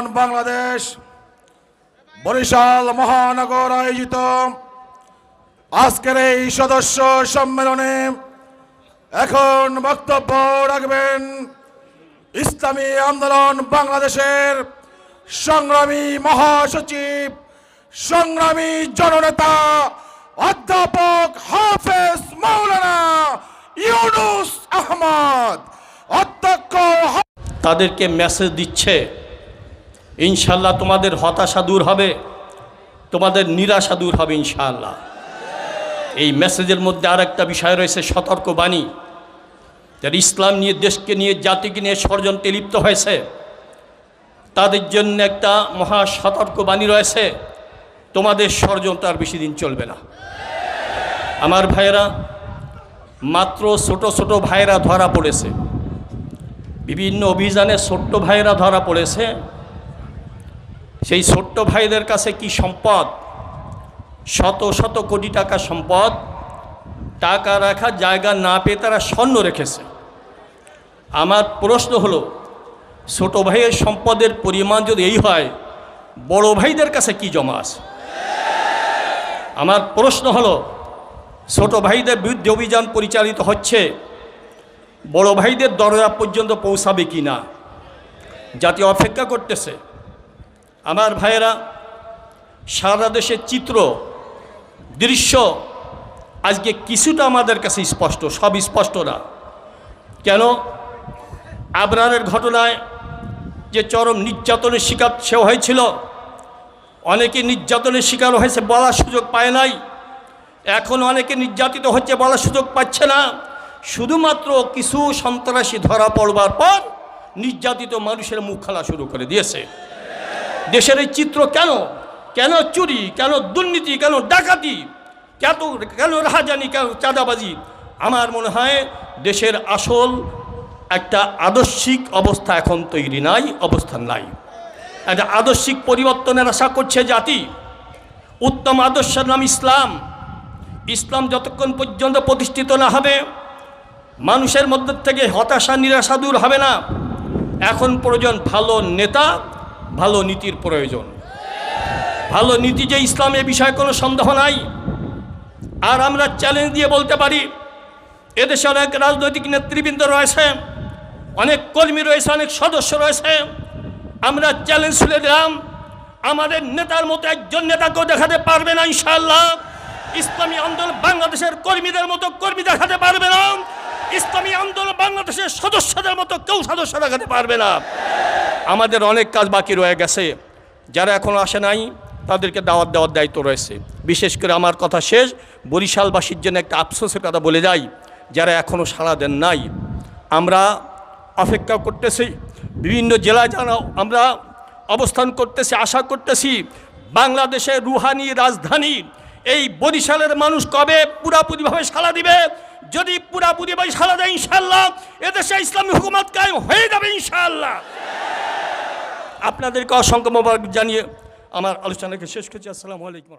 আন্দোলন বাংলাদেশ, বরিশাল মহানগর আয়োজিত আজকের এই সদস্য সম্মেলনে এখন বক্তব্য রাখবেন ইসলামী আন্দোলন বাংলাদেশের সংগ্রামী মহাসচিব, সংগ্রামী জননেতা অধ্যাপক হাফেজ মৌলানা ইউনুস আহমদ। অধ্যক্ষ তাদেরকে মেসেজ দিচ্ছে ইনশাল্লাহ তোমাদের হতাশা দূর হবে, তোমাদের নিরাশা দূর হবে ইনশাআল্লাহ এই মেসেজের মধ্যে আর একটা বিষয় রয়েছে, সতর্কবাণী। যারা ইসলাম নিয়ে, দেশকে নিয়ে, জাতিকে নিয়ে ষড়যন্ত্রে লিপ্ত হয়েছে, তাদের জন্য একটা মহা সতর্কবাণী রয়েছে, তোমাদের ষড়যন্ত্র আর বেশি দিন চলবে না। আমার ভাইয়েরা, মাত্র ছোট ছোট ভাইয়েরা ধরা পড়েছে। বিভিন্ন অভিযানে ছোট্ট ভাইয়েরা ধরা পড়েছে সেই ছোট্ট ভাইদের কাছে কি সম্পদ? শত শত কোটি টাকা সম্পদ। টাকা রাখার জায়গা না পেয়ে তারা স্বর্ণ রেখেছে। আমার প্রশ্ন হলো, ছোট ভাইয়ের সম্পদের পরিমাণ যদি এই হয়, বড় ভাইদের কাছে কি জমা আছে? আমার প্রশ্ন হলো, ছোট ভাইদের বিরুদ্ধে অভিযান পরিচালিত হচ্ছে, বড় ভাইদের দরজা পর্যন্ত পৌঁছাবে কি না জাতি অপেক্ষা করতেছে। আমার ভাইয়েরা, সারা দেশের চিত্র, দৃশ্য আজকে কিছুটা আমাদের কাছে স্পষ্ট, সব স্পষ্ট না। কেন? আবরারের ঘটনায় যে চরম নির্যাতনের শিকার সে হয়েছিল, অনেকে নির্যাতনের শিকার হয়েছে বলার সুযোগ পায় নাই, এখন অনেকে নির্যাতিত হচ্ছে বলার সুযোগ পাচ্ছে না। শুধুমাত্র কিছু সন্ত্রাসী ধরা পড়বার পর নির্যাতিত মানুষের মুখ খেলা শুরু করে দিয়েছে। দেশের এই চিত্র কেন? কেন চুরি? কেন দুর্নীতি? কেন ডাকাতি? কেন কেন রাহাজানি? কেন চাঁদাবাজি? আমার মনে হয় দেশের আসল একটা আদর্শিক অবস্থা এখন তৈরি নাই, অবস্থান নাই। একটা আদর্শিক পরিবর্তনের আশা করছে জাতি। উত্তম আদর্শের নাম ইসলাম। ইসলাম যতক্ষণ পর্যন্ত প্রতিষ্ঠিত না হবে, মানুষের মধ্যে থেকে হতাশা, নিরাশা দূর হবে না। এখন প্রয়োজন ভালো নেতা ভালো নীতির প্রয়োজন। ভালো নীতি যে ইসলামের বিষয়ে কোনো সন্দেহ নাই। আর আমরা চ্যালেঞ্জ দিয়ে বলতে পারি এদেশে অনেক রাজনৈতিক নেতৃবৃন্দ রয়েছে, অনেক কর্মী রয়েছে, অনেক সদস্য রয়েছে। আমরা চ্যালেঞ্জ ছুড়ে দিলাম, আমাদের নেতার মতো একজন নেতাকেও দেখাতে পারবে না ইনশাআল্লাহ। ইসলামী আন্দোলন বাংলাদেশের কর্মীদের মতো কর্মী দেখাতে পারবে না। ইসলামী আন্দোলন বাংলাদেশের সদস্যদের মতো কেউ সদস্য দেখাতে পারবে না। আমাদের অনেক কাজ বাকি রয়ে গেছে। যারা এখনও আসে নাই, তাদেরকে দাওয়াত দেওয়ার দায়িত্ব রয়েছে। বিশেষ করে আমার কথা শেষ, বরিশালবাসীর জন্য একটা আফসোসের কথা বলে যাই, যারা এখনও সাড়া দেন নাই। আমরা অপেক্ষা করতেছি, বিভিন্ন জেলায় যারা আমরা অবস্থান করতেছি, আশা করতেছি বাংলাদেশের রুহানি রাজধানী, এই বরিশালের মানুষ কবে পুরাপুরিভাবে সাড়া দিবে? যদি পুরাপুরিভাবে সাড়া দেয় ইনশাল্লাহ এদেশে ইসলামী হুকুমত কায়েম হয়ে যাবে ইনশাআল্লাহ। আপনাদেরকে অসংখ্য মোবারক জানিয়ে আমার আলোচনাকে শেষ করছি। আসসালামু আলাইকুম।